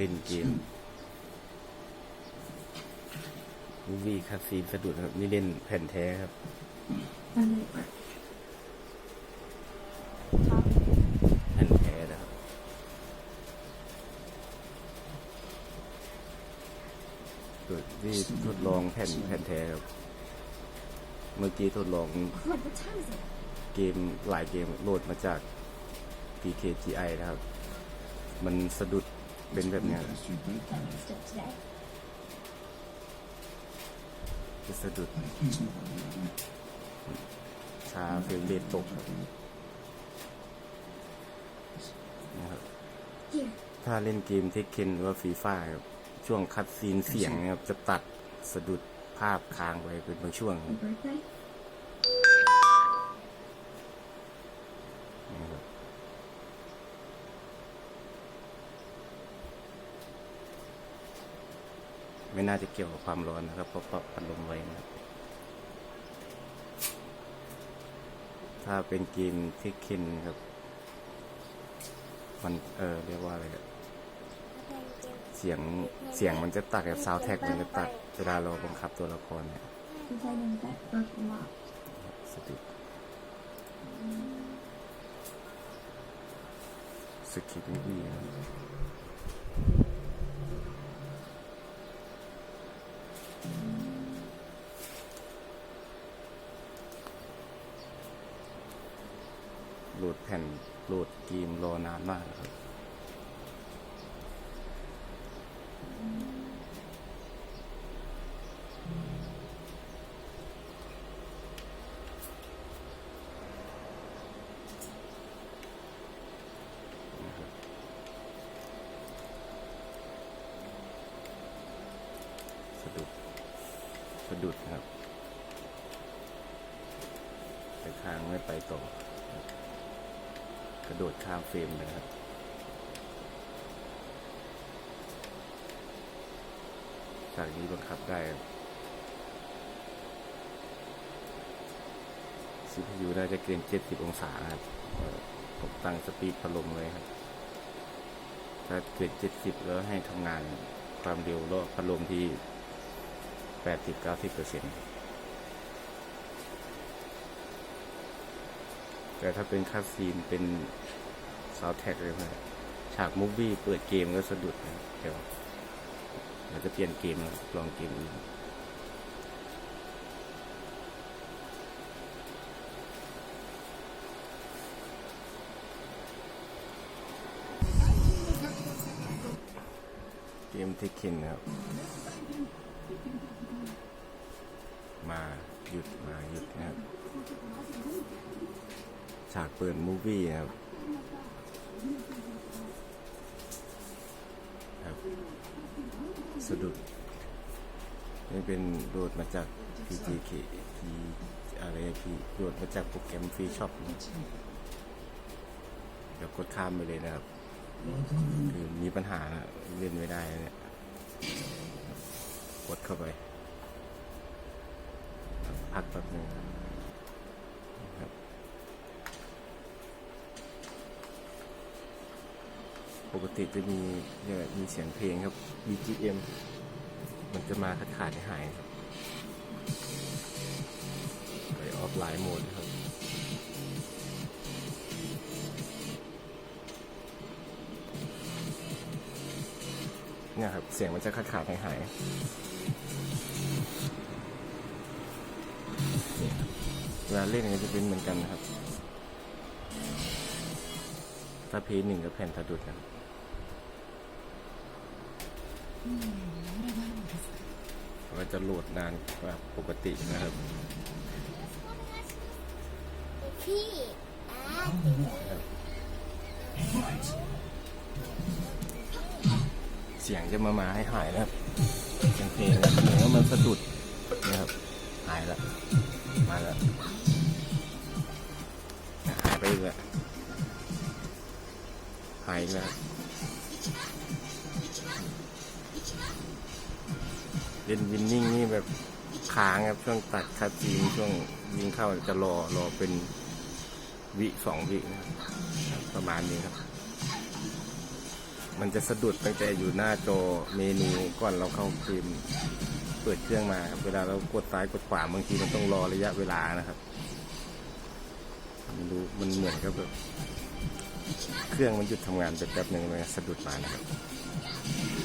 ล่นเกมมูวี่คาซีนสะดุดครับ นี่เล่นแผ่นแท้ครับแผ่นแท้นะครับเปิดที่ทดลองแผ่นแผ่นแท้ครับ เมื่อกี้ทดลองเกมหลายเกมโหลดมาจาก PKGI นะครับ มันสะดุด เป็นแบบเนี้ย Still today? จะสะดุดชาเฟรมเรทตกนะครับ ถ้าเล่นเกมเทคเคนหรือว่าฟีฟ่าครับช่วงคัดซีนเสียงนะครับจะตัดสะดุดภาพค้างไปเป็นบางช่วงครับ ไม่น่าจะเกี่ยวกับความร้อนนะครับเพราะปรับพัดลมไว้นะครับ ถ้าเป็นกมเทคเคนครับ มันเออเรียกว่าอะไรอะเสียงเสียงมันจะตัดกับซาวแท็กมันจะตัดเวลาเราบังคับตัวละครเนี่ยสะดุดสกิปไม่ดีนะ แผ่นโหลดเกมรอนานมากครับ สะดุด สะดุดครับ ไปค้างไม่ไปต่อ กระโดดข้ามเฟรมเลยครับ จากนี้บังคับได้ CPU น่าจะเกิน 70 องศาครับ ผมตั้งสปีดพัดลมไว้ครับ ถ้าเกิน 70 แล้วให้ทำงานความเร็วรอบพัดลมที่ 80-90เปอร์เซ็นต์ แต่ถ้าเป็นคัสซีนเป็นซาวแท็กเลยนะฉากมูฟวี่เปิดเกมก็สะดุดนะเดี๋ยวเราจะเปลี่ยนเกมแล้วลองเกมอื่นเกมเทคเคนนะครับ มาหยุดมาหยุดนะครับฉากเปิดมูฟวี่ครับครับสะดุดนี่เป็นโดดมาจาก PGK P อะไรพี่โดดมาจากโปรแกรมฟรีช็อปเดี๋ยวกดข้ามไปเลยนะครับ คือมีปัญหาเล่นไม่ได้เนี่ยกดเข้าไป พักแป๊บนึงครับ ปกติจะมีมีเสียงเพลงครับ BGM มันจะมาขาดขาดหายครับไปออฟไลน์โหมดครับเนี่ยครับ เสียงมันจะขาดขาดหายหายเวลาเล่นก็จะเป็นเหมือนกันนะครับถ้าเพย์หนึ่งกับแผ่นสะดุดนะครับ ก็จะโหลดนานกว่าปกตินะครับ พี่เสียงจะมามาให้หายนะครับเสียงเพลงนะเสียงว่ามันสะดุดนะครับหายแล้วมาแล้วหายไปอีกแล้วหายอีกแล้ว เล่นวินนิ่งนี่แบบค้างครับช่วงตัดคัดซีนช่วงยิงเข้าจะรอรอเป็นวิสองวินะครับประมาณนี้ครับ มันจะสะดุดตั้งแต่อยู่หน้าจอเมนูก่อนเราเข้าเกมเปิดเครื่องมาครับเวลาเรากดซ้ายกดขวาบางทีมันต้องรอระยะเวลานะครับมันดูมันเหมือนกับแบบเครื่องมันหยุดทำงานไปแป๊บหนึ่งมันสะดุดมานะครับ